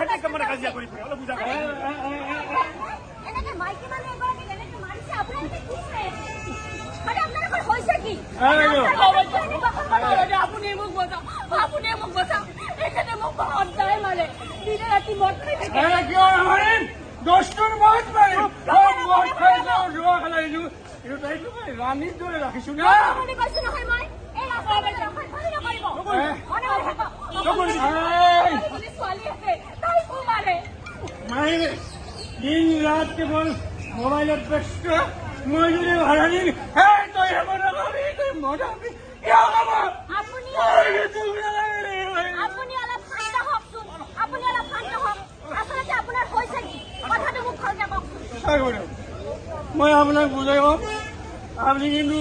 ঘাটে কামরা কাজিয়া করি পড়ে ওলা বুঝা করে এনাকে মাইকি মানে একবার কি এনাকে হ্যাঁ, মারছে মানে। হ্যাঁ, হ্যাঁ, না ভাই দিন রাতকে বল মোবাইলের ব্যস্ত মজুরি ভাড়া দিন হ্যাঁ মই আপোনাক বুজাই কম আপুনি কিন্তু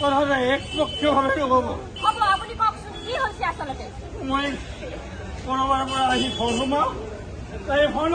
কথাটা একপক্ষীয়ভাৱে ক'ব মই কোনোবাৰ পৰা আহি ফোন সোমাওঁ তাই ফোনত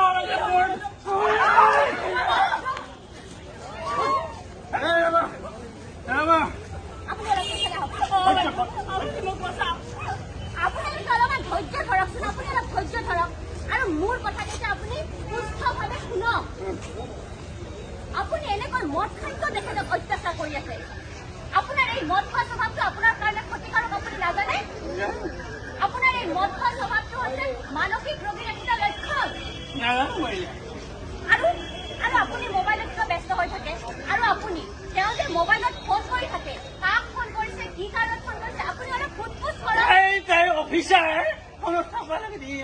মোৰ কথাকেইটা আপুনি সুস্থভাৱে শুনক আপুনি এনেকৈ মদ খাদ্য তেখেতক অত্যাচাৰ কৰি আছে আপোনাৰ এই মদ খোৱা স্বভাৱটো আপোনাৰ কাৰণে ক্ষতিকাৰক আপুনি নাজানে আপোনাৰ এই মদ খোৱা স্বভাৱটো হৈছে মানসিক ৰোগীৰ এটা লক্ষণ আৰু আৰু আপুনি মোবাইলত কিবা ব্যস্ত হৈ থাকে আৰু আপুনি তেওঁ যে মোবাইলত ফোন কৰি থাকে কাক ফোন কৰিছে কি কাৰণত ফোন কৰিছে আপুনি অলপ ফুটফুচ কৰক অফিচাৰ অলপ চাব লাগে দিয়ে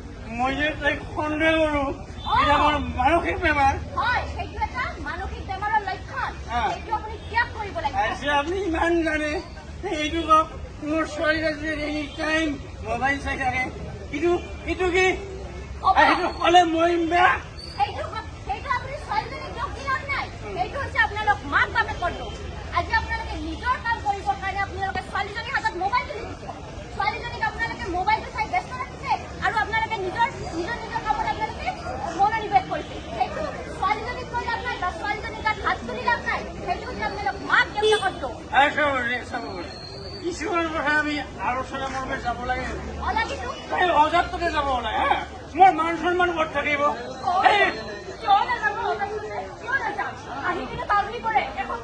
মই যে তাইক সন্দেহ কৰো এটা মোৰ মানসিক বেমাৰ আপনি ইমান জানে এইটো কওক মোৰ ছোৱালী আছে এনি টাইম মোবাইল চাই থাকে কিন্তু এইটো কি সেইটো ক'লে মই বেয়া আপোনালোকে নিজৰ কাম কৰিবৰ কাৰণে আপোনালোকে ছোৱালীজনী ইসুরের বসে আমি আরো সালে মরবে যাব লাগে অজাত যাব লাগে হ্যাঁ তোমার মান সম্মান বট থাকিব